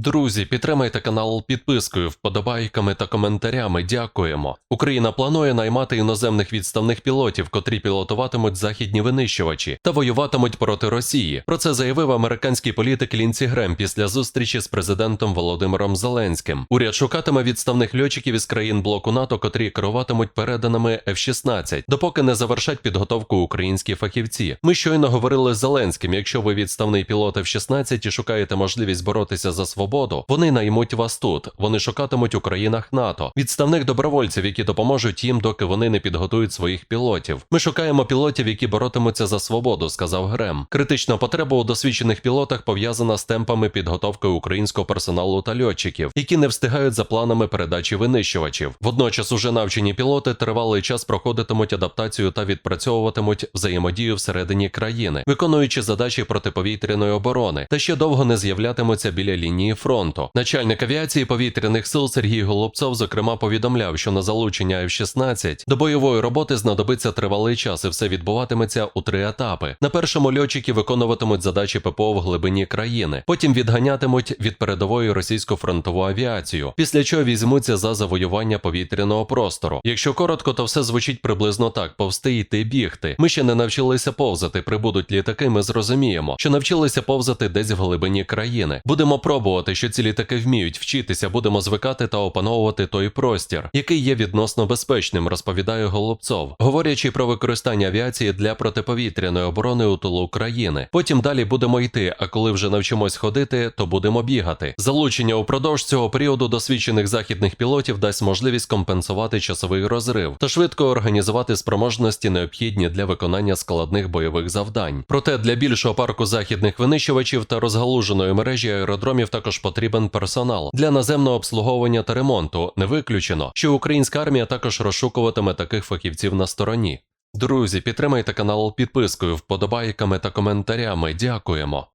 Друзі, підтримайте канал підпискою, вподобайками та коментарями. Дякуємо. Україна планує наймати іноземних відставних пілотів, котрі пілотуватимуть західні винищувачі та воюватимуть проти Росії. Про це заявив американський політик Лінсі Грем після зустрічі з президентом Володимиром Зеленським. Уряд шукатиме відставних льотчиків із країн блоку НАТО, котрі керуватимуть переданими F-16, допоки не завершать підготовку українські фахівці. Ми щойно говорили з Зеленським. Якщо ви відставний пілот F-16 і шукаєте можливість боротися за свободу, вони наймуть вас тут. Вони шукатимуть у країнах НАТО, відставних добровольців, які допоможуть їм, доки вони не підготують своїх пілотів. Ми шукаємо пілотів, які боротимуться за свободу, сказав Грем. Критична потреба у досвідчених пілотах пов'язана з темпами підготовки українського персоналу та льотчиків, які не встигають за планами передачі винищувачів. Водночас уже навчені пілоти тривалий час проходитимуть адаптацію та відпрацьовуватимуть взаємодію всередині країни, виконуючи задачі протиповітряної оборони, та ще довго не з'являтимуться біля лінії фронту. Начальник авіації повітряних сил Сергій Голубцов, зокрема, повідомляв, що на залучення F-16 до бойової роботи знадобиться тривалий час, і все відбуватиметься у три етапи. На першому льотчики виконуватимуть задачі ППО в глибині країни, потім відганятимуть від передової російську фронтову авіацію, після чого візьмуться за завоювання повітряного простору. Якщо коротко, то все звучить приблизно так: повсти йти бігти. Ми ще не навчилися повзати. Прибудуть літаки. Ми зрозуміємо, що навчилися повзати десь в глибині країни. Будемо пробувати, що ці літаки вміють вчитися, будемо звикати та опановувати той простір, який є відносно безпечним, розповідає Голубцов, говорячи про використання авіації для протиповітряної оборони у тилу країни. Потім далі будемо йти. А коли вже навчимось ходити, то будемо бігати. Залучення упродовж цього періоду досвідчених західних пілотів дасть можливість компенсувати часовий розрив та швидко організувати спроможності, необхідні для виконання складних бойових завдань. Проте для більшого парку західних винищувачів та розгалуженої мережі аеродромів також потрібен персонал для наземного обслуговування та ремонту. Не виключено, що українська армія також розшукуватиме таких фахівців на стороні. Друзі, підтримайте канал підпискою, вподобайками та коментарями. Дякуємо.